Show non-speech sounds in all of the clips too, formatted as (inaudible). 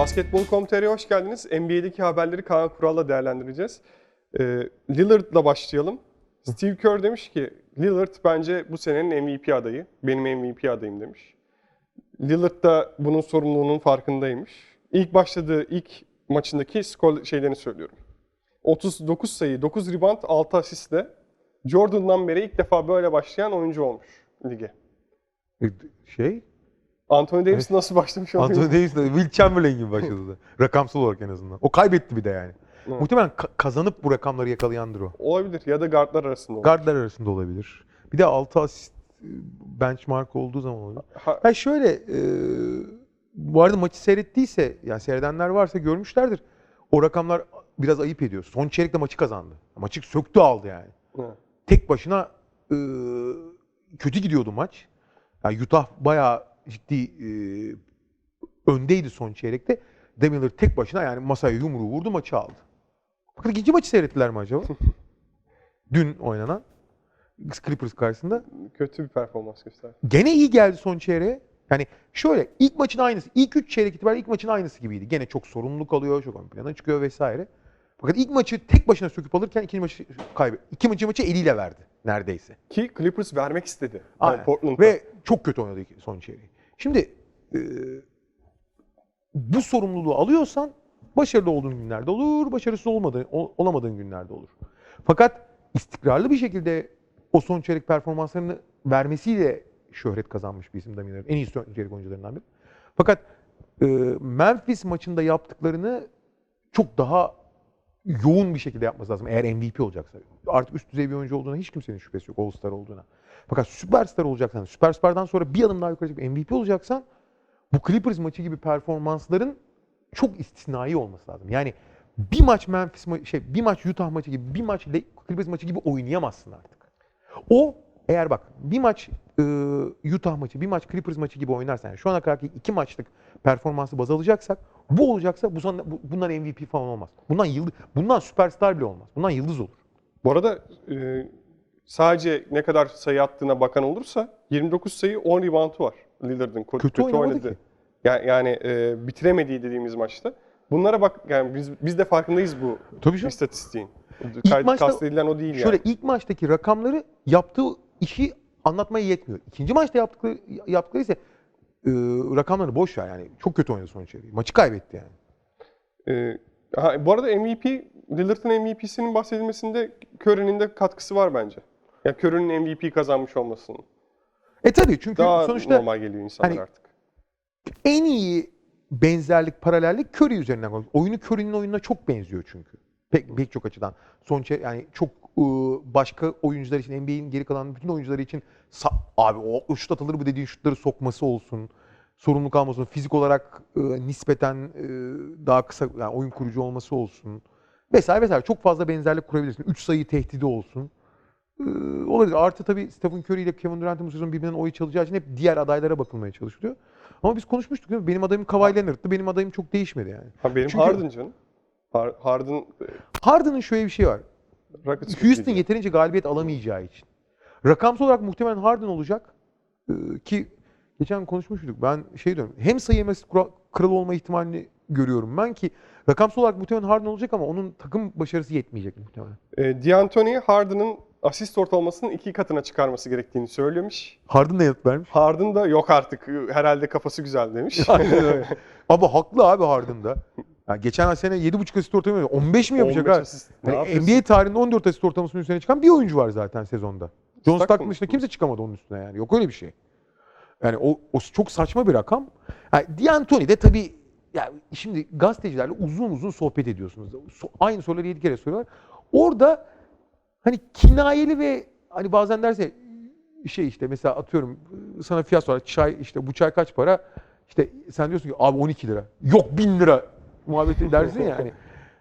Basketbol.com.tr'ye hoş geldiniz. NBA'deki haberleri Kaan Kural'la değerlendireceğiz. Ee, Lillard'la başlayalım. Steve Kerr demiş ki Lillard bence bu senenin MVP adayı. Benim MVP adayım demiş. Lillard da bunun sorumluluğunun farkındaymış. İlk başladığı ilk maçındaki skor şeylerini söylüyorum. 39 sayı, 9 rebound, 6 asistle Jordan'dan beri ilk defa böyle başlayan oyuncu olmuş lige. E, Şey, Anthony Davis nasıl başlamış onu Anthony Davis de Will Chamberlain gibi başladı da. (laughs) Rakamsal olarak en azından. O kaybetti bir de yani. Evet. Muhtemelen ka- kazanıp bu rakamları yakalayandır o. Olabilir ya da guardlar arasında olur. Guardlar arasında olabilir. Bir de 6 asist e, benchmark olduğu zaman olabilir. Ha- Ha şöyle, e, bu arada maçı seyrettiyse, yani seyredenler varsa görmüşlerdir. O rakamlar biraz ayıp ediyor. Son çeyrekte maçı kazandı. Maçı söktü aldı yani. Evet. tek başına e, kötü gidiyordu maç. Yani Utah bayağı ciddi e, öndeydi son çeyrekte. Lillard tek başına yani masaya yumruğu vurdu maçı aldı. Fakat ikinci maçı seyrettiler mi acaba? (laughs) Dün oynanan Clippers karşısında. kötü bir performans gösterdi. Gene iyi geldi son çeyreğe. Yani şöyle ilk maçın aynısı. ilk üç çeyrek itibariyle ilk maçın aynısı gibiydi. Gene çok sorumluluk alıyor, çok ön plana çıkıyor vesaire. Fakat ilk maçı tek başına söküp alırken ikinci maçı kaybetti. İki maçı maçı eliyle verdi neredeyse. Ki Clippers vermek istedi. Aynen. Portland'da. Ve çok kötü oynadı son çeyreği. Şimdi e, bu sorumluluğu alıyorsan başarılı olduğun günlerde olur, başarısız olmadığın, ol- olamadığın günlerde olur. Fakat istikrarlı bir şekilde o son çeyrek performanslarını vermesiyle şöhret kazanmış bir isim Damian. En iyi son çeyrek oyuncularından biri. Fakat e, Memphis maçında yaptıklarını çok daha yoğun bir şekilde yapması lazım eğer MVP olacaksa. Artık üst düzey bir oyuncu olduğuna hiç kimsenin şüphesi yok All-Star olduğuna. Fakat süperstar olacaksan, süperstardan sonra bir adım daha yukarı çıkıp MVP olacaksan bu Clippers maçı gibi performansların çok istisnai olması lazım. Yani bir maç Memphis ma- şey bir maç Utah maçı gibi, bir maç Clippers maçı gibi oynayamazsın artık. O eğer bak bir maç e, Utah maçı, bir maç Clippers maçı gibi oynarsan, yani şu ana kadarki iki maçlık performansı baz alacaksak, bu olacaksa bu- bundan MVP falan olmaz. Bundan yıldız, bundan süperstar bile olmaz. Bundan yıldız olur. Bu arada e, sadece ne kadar sayı attığına bakan olursa 29 sayı 10 reboundu var Lillard'ın. Ko- Kötü oynamadı ki. Yani, yani e, bitiremediği dediğimiz maçta. Bunlara bak yani biz biz de farkındayız bu Tabii istatistiğin. İlk maçta- kastedilen o değil Şöyle yani. ilk maçtaki rakamları yaptığı işi anlatmaya yetmiyor. İkinci maçta yaptıkları, yaptıkları ise e, rakamları boş ver yani. Çok kötü oynadı son çeyreği. Maçı kaybetti yani. E, ha, bu arada MVP, Lillard'ın MVP'sinin bahsedilmesinde Curry'nin de katkısı var bence. Ya Curry'nin MVP kazanmış olmasının. E tabii çünkü Daha sonuçta normal geliyor insanlar hani- artık. en iyi benzerlik, paralellik Curry üzerinden konuşuyoruz. Oyunu Curry'nin oyununa çok benziyor çünkü. Pek, pek çok açıdan. Son çey- yani çok ıı, başka oyuncular için, NBA'in geri kalan bütün oyuncuları için abi o şut atılır bu dediğin şutları sokması olsun. Sorumluluk alması olsun. Fizik olarak ıı, nispeten ıı, daha kısa yani oyun kurucu olması olsun. Vesaire vesaire. Çok fazla benzerlik kurabilirsin. 3 sayı tehdidi olsun. Iı, olabilir. Artı tabii Stephen Curry ile Kevin Durant'ın bu sezon birbirinden oy çalacağı için hep diğer adaylara bakılmaya çalışılıyor. Ama biz konuşmuştuk değil mi? Benim adayım Kawhi Leonard'tı. Benim adayım çok değişmedi yani. Ha, benim Çünkü- Harden canım. Har- Harden e, Harden'ın şöyle bir şey var. Rockets Houston yeterince galibiyet alamayacağı için. Rakamsal olarak muhtemelen Harden olacak. Ee, ki geçen konuşmuştuk. Ben şey diyorum. Hem sayı kura- kralı olma ihtimalini görüyorum ben ki rakamsal olarak muhtemelen Harden olacak ama onun takım başarısı yetmeyecek muhtemelen. E, D'Antoni Harden'ın asist ortalamasının iki katına çıkarması gerektiğini söylemiş. Harden da yanıt vermiş. Harden da yok artık herhalde kafası güzel demiş. (laughs) Ama haklı abi Harden'da. Yani geçen sene 7.5 asist ortalaması 15 mi yapacak 15 abi? asist. Ne Yani yapıyorsun? NBA tarihinde 14 asist ortalamasının üstüne çıkan bir oyuncu var zaten sezonda. John. Stockton dışında kimse çıkamadı onun üstüne yani. Yok öyle bir şey. Yani o, o çok saçma bir rakam. Yani D'Antoni de tabii yani şimdi gazetecilerle uzun uzun sohbet ediyorsunuz. So- aynı soruları 7 kere soruyorlar. Orada hani kinayeli ve hani bazen derse şey işte mesela atıyorum sana fiyat sorar. Çay işte bu çay kaç para? İşte sen diyorsun ki abi 12 lira. Yok 1000 lira muhabbeti (laughs) dersin ya hani.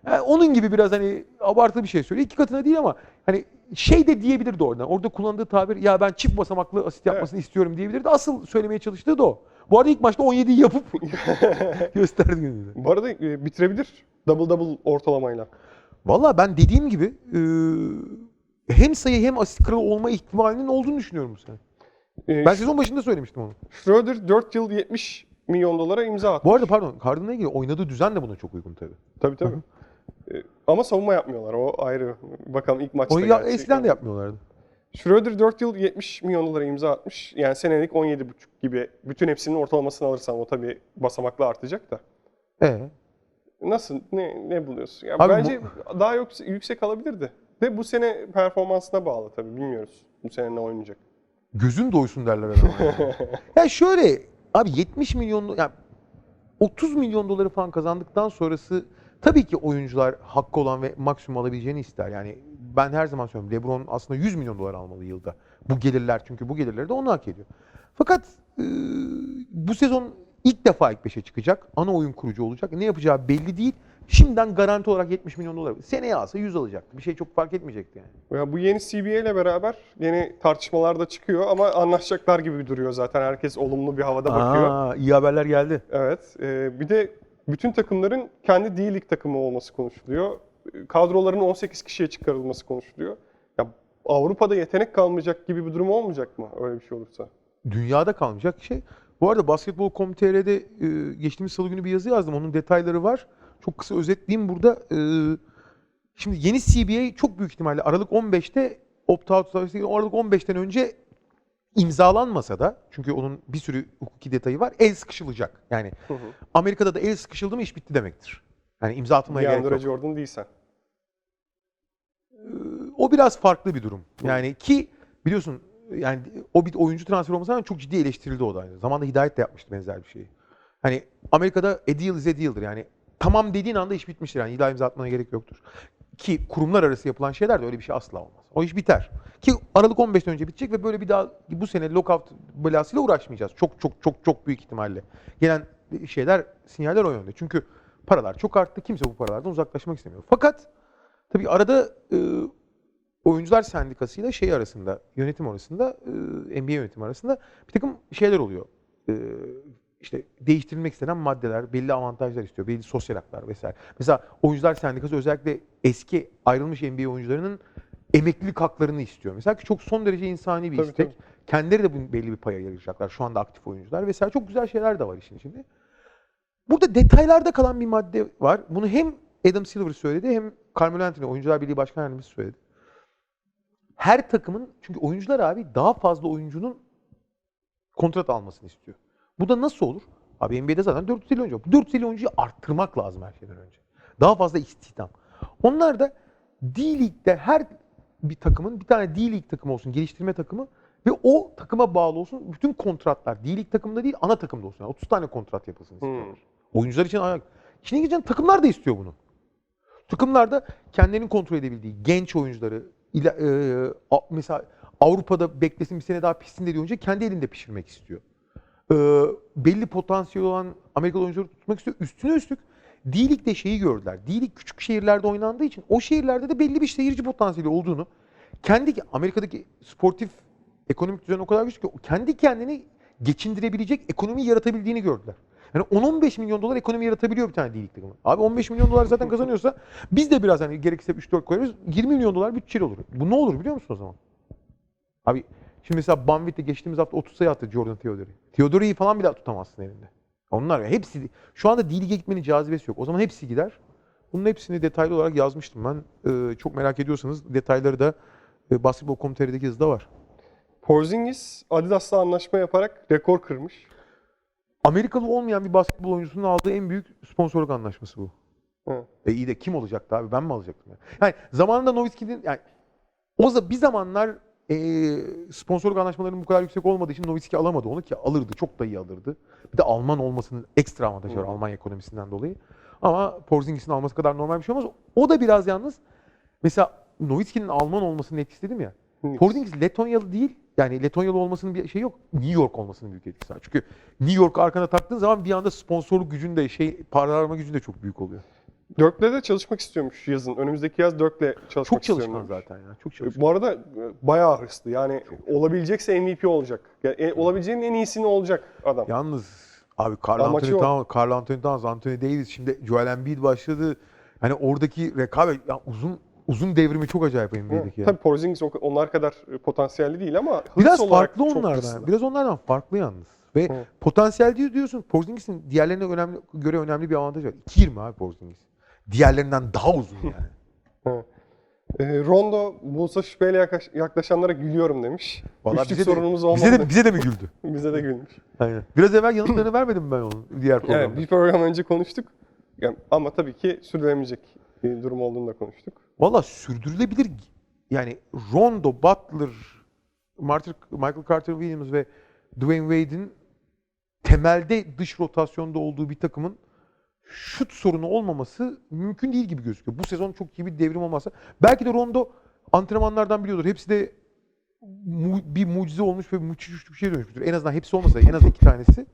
Yani onun gibi biraz hani abartılı bir şey söylüyor. İki katına değil ama hani şey de diyebilirdi oradan. Orada kullandığı tabir ya ben çift basamaklı asit yapmasını istiyorum diyebilirdi. Asıl söylemeye çalıştığı da o. Bu arada ilk maçta 17'yi yapıp (laughs) gösterdi gününü. Bu arada e, bitirebilir double double ortalamayla. Valla ben dediğim gibi e, hem sayı hem asist kralı olma ihtimalinin olduğunu düşünüyorum bu sene. E, Ben sezon başında söylemiştim onu. Schroeder 4 yıl 70 milyon dolara imza attı. Bu arada pardon Harden'la ilgili oynadığı düzen de buna çok uygun tabii. Tabii tabii. Ee, Ama savunma yapmıyorlar. O ayrı. Bakalım ilk maçta Onu ya, eskiden de yapmıyorlardı. Schroeder 4 yıl 70 milyon dolara imza atmış. Yani senelik 17,5 gibi. Bütün hepsinin ortalamasını alırsan o tabii basamakla artacak da. Ee, Nasıl? Ne ne buluyorsun? Ya Abi bence daha yüksek, yüksek alabilirdi. De bu sene performansına bağlı tabii. Bilmiyoruz. Bu sene ne oynayacak. gözün doysun derler yani. (laughs) ya şöyle abi 70 milyon yani 30 milyon doları falan kazandıktan sonrası tabii ki oyuncular hakkı olan ve maksimum alabileceğini ister. Yani ben her zaman söylüyorum LeBron aslında 100 milyon dolar almalı yılda. Bu gelirler çünkü bu gelirleri de onu hak ediyor. Fakat e, bu sezon ilk defa ilk 5'e çıkacak. Ana oyun kurucu olacak. Ne yapacağı belli değil. Şimdiden garanti olarak 70 milyon dolar. Seneye alsa 100 alacaktı. Bir şey çok fark etmeyecekti yani. Ya bu yeni CBA ile beraber yeni tartışmalar da çıkıyor ama anlaşacaklar gibi duruyor zaten. Herkes olumlu bir havada bakıyor. Aa, iyi haberler geldi. Evet. e, bir de bütün takımların kendi D-League takımı olması konuşuluyor. Kadroların 18 kişiye çıkarılması konuşuluyor. Ya Avrupa'da yetenek kalmayacak gibi bir durum olmayacak mı öyle bir şey olursa? dünyada kalmayacak şey. Bu arada Basketbol.com.tr'de e, geçtiğimiz salı günü bir yazı yazdım. Onun detayları var. Çok kısa özetleyeyim burada. E, şimdi yeni CBA çok büyük ihtimalle Aralık 15'te opt-out Aralık 15'ten önce imzalanmasa da çünkü onun bir sürü hukuki detayı var. El sıkışılacak. Yani Amerika'da da el sıkışıldı mı iş bitti demektir. Yani imza atmaya gerek DeAndre yok. Jordan değilsen. o biraz farklı bir durum. Yani ki biliyorsun yani o bir oyuncu transferi olmasına rağmen çok ciddi eleştirildi o da. Zamanında Hidayet de yapmıştı benzer bir şeyi. Hani Amerika'da a deal is a deal'dır yani. Tamam dediğin anda iş bitmiştir yani. İlla imza atmana gerek yoktur. Ki kurumlar arası yapılan şeyler de öyle bir şey asla olmaz. O iş biter. Ki Aralık 15'ten önce bitecek ve böyle bir daha bu sene lockout belasıyla uğraşmayacağız. Çok çok çok çok büyük ihtimalle. Gelen şeyler, sinyaller o yönde. Çünkü paralar çok arttı. Kimse bu paralardan uzaklaşmak istemiyor. Fakat tabii arada e, oyuncular sendikasıyla şey arasında, yönetim arasında, e, NBA yönetimi arasında bir takım şeyler oluyor. E, işte değiştirilmek istenen maddeler, belli avantajlar istiyor, belli sosyal haklar vesaire. Mesela oyuncular sendikası özellikle eski ayrılmış NBA oyuncularının emeklilik haklarını istiyor. Mesela ki çok son derece insani bir Tabii, istek. tabii. Kendileri de bunun belli bir paya yarayacaklar. Şu anda aktif oyuncular vesaire. Çok güzel şeyler de var işin içinde. Burada detaylarda kalan bir madde var. Bunu hem Adam Silver söyledi hem Carmelo Anthony Oyuncular Birliği Başkan Yardımcısı söyledi. Her takımın çünkü oyuncular abi daha fazla oyuncunun kontrat almasını istiyor. Bu da nasıl olur? Abi NBA'de zaten 450 oyuncu var. Bu 450 oyuncuyu arttırmak lazım her şeyden önce. Daha fazla istihdam. Onlar da D-League'de her bir takımın bir tane D-League takımı olsun, geliştirme takımı ve o takıma bağlı olsun. Bütün kontratlar D-League takımında değil ana takımda olsun. Yani 30 tane kontrat yapılsın istiyorlar. Hmm. Oyuncular için ayak. İçine geçen takımlar da istiyor bunu. Takımlar da kendilerinin kontrol edebildiği genç oyuncuları ila- e, a- mesela Avrupa'da beklesin bir sene daha pişsin dediği oyuncu kendi elinde pişirmek istiyor. E, belli potansiyel olan Amerikalı oyuncuları tutmak istiyor. Üstüne üstlük D-League'de şeyi gördüler. D-League küçük şehirlerde oynandığı için o şehirlerde de belli bir seyirci potansiyeli olduğunu kendi Amerika'daki sportif ekonomik düzen o kadar güçlü ki kendi kendini geçindirebilecek ekonomi yaratabildiğini gördüler. Yani 10-15 milyon dolar ekonomi yaratabiliyor bir tane D-League takımı. Abi 15 milyon dolar zaten kazanıyorsa biz de biraz hani gerekirse 3-4 koyarız. 20 milyon dolar bütçeli olur. Bu ne olur biliyor musun o zaman? Abi şimdi mesela Banvit'te geçtiğimiz hafta 30 sayı attı Jordan Theodore. Theodore'yi falan bile tutamazsın elinde. Onlar ya hepsi şu anda D-League'e gitmenin cazibesi yok. O zaman hepsi gider. Bunun hepsini detaylı olarak yazmıştım ben. Ee, çok merak ediyorsanız detayları da e, Basketbol.com.tr'deki yazıda var. Porzingis Adidas'la anlaşma yaparak rekor kırmış. Amerikalı olmayan bir basketbol oyuncusunun aldığı en büyük sponsorluk anlaşması bu. Hı. E iyi de kim olacaktı abi? Ben mi alacaktım? Yani, yani zamanında Nowitzki'nin yani o za- bir zamanlar e, sponsorluk anlaşmalarının bu kadar yüksek olmadığı için Nowitzki alamadı onu ki alırdı. Çok da iyi alırdı. Bir de Alman olmasının ekstra avantajı var Hı. Alman ekonomisinden dolayı. Ama Porzingis'in alması kadar normal bir şey olmaz. O da biraz yalnız mesela Nowitzki'nin Alman olmasının etkisi dedim ya. Porzingis Letonyalı değil. Yani Letonyalı olmasının bir şey yok. New York olmasının büyük etkisi var. Çünkü New York arkana taktığın zaman bir anda sponsorluk gücün de şey para arama gücün de çok büyük oluyor. Dirk'le de çalışmak istiyormuş yazın. Önümüzdeki yaz Dirk'le çalışmak Çok istiyorum çalışkan demiş. zaten ya. Çok çalışkan. Bu arada e, bayağı hırslı. Yani olabilecekse MVP olacak. Yani, e, olabileceğinin en iyisini olacak adam. Yalnız abi Carl Amacı Anthony o. Towns, Carl Anthony Towns, Anthony Davis şimdi Joel Embiid başladı. Hani oradaki rekabet ya uzun uzun devrimi çok acayip Hı. NBA'deki ya. Tabii Porzingis o- onlar kadar e, potansiyelli değil ama hırs Biraz olarak farklı çok onlardan. Biraz onlardan farklı yalnız. Ve Evet. potansiyel diyor diyorsun. Porzingis'in diğerlerine önemli, göre önemli bir avantajı var. 2.20 abi Porzingis. Diğerlerinden daha uzun yani. Ee, Rondo Bulls'a şüpheyle yaklaş- yaklaşanlara gülüyorum demiş. Vallahi Üçlük bize de- sorunumuz olmadı. bize de bize de mi güldü? (laughs) Bize de gülmüş. Aynen. Biraz evvel yanıtlarını vermedim ben onun diğer programda. Evet, bir program önce konuştuk. Yani, ama tabii ki sürdürülemeyecek bir durum olduğunu da konuştuk. Valla sürdürülebilir yani Rondo, Butler, Martin, Michael Carter Williams ve Dwayne Wade'in temelde dış rotasyonda olduğu bir takımın şut sorunu olmaması mümkün değil gibi gözüküyor. Bu sezon çok iyi bir devrim olmazsa. Belki de Rondo antrenmanlardan biliyordur. Hepsi de mu- bir mucize olmuş ve müthiş bir şeye dönüşmüştür. En azından hepsi olmasa en az iki tanesi.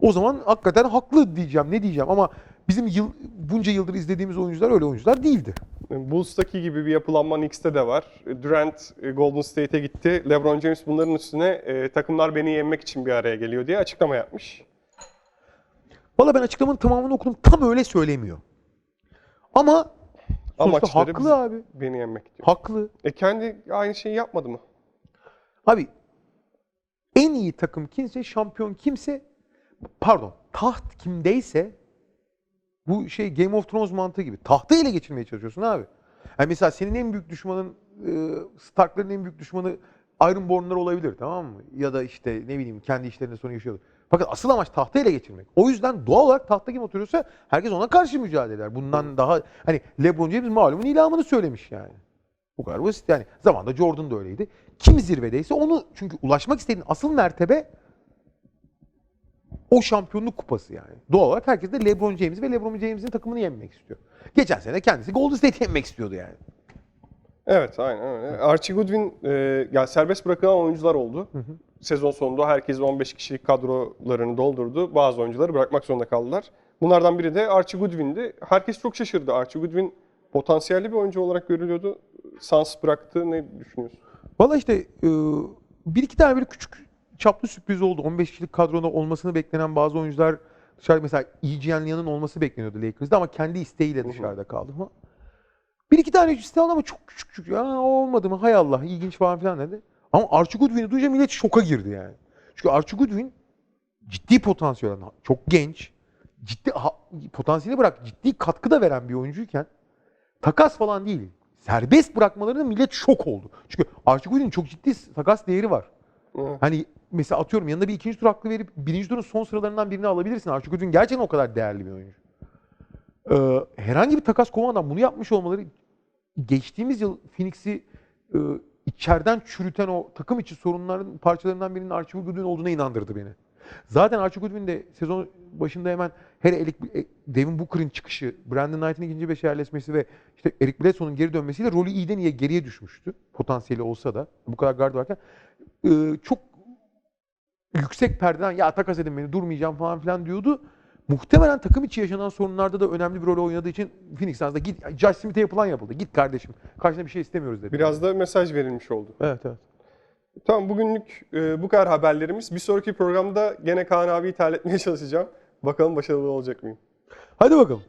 O zaman hakikaten haklı diyeceğim. Ne diyeceğim ama bizim yıl, bunca yıldır izlediğimiz oyuncular öyle oyuncular değildi. Bulls'taki gibi bir yapılanma Knicks'te de var. Durant e, Golden State'e gitti. LeBron James bunların üstüne e, takımlar beni yenmek için bir araya geliyor diye açıklama yapmış. Valla ben açıklamanın tamamını okudum. Tam öyle söylemiyor. Ama sonuçta Amaçları haklı bizi- abi. Beni yenmek diyor. Haklı. E kendi aynı şeyi yapmadı mı? Abi en iyi takım kimse, şampiyon kimse, pardon taht kimdeyse bu şey Game of Thrones mantığı gibi. Tahtı ele geçirmeye çalışıyorsun abi. Yani mesela senin en büyük düşmanın e, Stark'ların en büyük düşmanı Ironborn'lar olabilir tamam mı? Ya da işte ne bileyim kendi işlerinde sorun yaşıyordur. Fakat asıl amaç tahtı ele geçirmek. O yüzden doğal olarak tahta kim oturuyorsa herkes ona karşı mücadele eder. Bundan daha hani LeBron James malumun ilamını söylemiş yani. Bu kadar basit yani. Zamanında Jordan da öyleydi. Kim zirvedeyse onu çünkü ulaşmak istediğin asıl mertebe o şampiyonluk kupası yani. Doğal olarak herkes de LeBron James ve LeBron James'in takımını yenmek istiyor. Geçen sene kendisi Golden State'i yenmek istiyordu yani. Evet aynen öyle. Archie Goodwin e, yani serbest bırakılan oyuncular oldu. Sezon sonunda herkes 15 kişilik kadrolarını doldurdu. Bazı oyuncuları bırakmak zorunda kaldılar. Bunlardan biri de Archie Goodwin'di. Herkes çok şaşırdı. Archie Goodwin potansiyelli bir oyuncu olarak görülüyordu. Sans bıraktı. Ne düşünüyorsun? Valla işte e, bir iki tane böyle küçük çaplı sürpriz oldu. 15 kişilik kadroda olmasını beklenen bazı oyuncular dışarı mesela EGN Lian'ın olması bekleniyordu Lakers'da ama kendi isteğiyle dışarıda kaldı ama bir iki tane isteği ama çok küçük küçük. Ya olmadı mı? Hay Allah ilginç falan filan dedi. Ama Archie Goodwin'i duyunca millet şoka girdi yani. Çünkü Archie Goodwin ciddi potansiyel, çok genç, ciddi potansiyeli bırak ciddi katkı da veren bir oyuncuyken takas falan değil. Serbest bırakmalarında millet şok oldu. Çünkü Archie Goodwin'in çok ciddi takas değeri var. Evet. Hani mesela atıyorum yanında bir ikinci tur hakkı verip birinci turun son sıralarından birini alabilirsin. Archie Goodwin gerçekten o kadar değerli bir oyuncu. Ee, herhangi bir takas kovadan bunu yapmış olmaları geçtiğimiz yıl Phoenix'i e, içeriden çürüten o takım içi sorunların parçalarından birinin Archie Goodwin olduğuna inandırdı beni. Zaten Archie Goodwin de sezon başında hemen her Eric, e, Devin Booker'ın çıkışı, Brandon Knight'ın ikinci beşe yerleşmesi ve işte Eric Bledsoe'nun geri dönmesiyle rolü iyiden iyiye geriye düşmüştü. Potansiyeli olsa da bu kadar guard varken. Ee, çok yüksek perdeden ya takas edin beni durmayacağım falan filan diyordu. Muhtemelen takım içi yaşanan sorunlarda da önemli bir rol oynadığı için Phoenix aslında git Josh Smith'e yapılan yapıldı. Git kardeşim. Karşına bir şey istemiyoruz dedi. Biraz da mesaj verilmiş oldu. Evet evet. Tamam bugünlük e, bu kadar haberlerimiz. Bir sonraki programda gene Kaan abiyi terletmeye çalışacağım. Bakalım başarılı olacak mıyım? Hadi bakalım.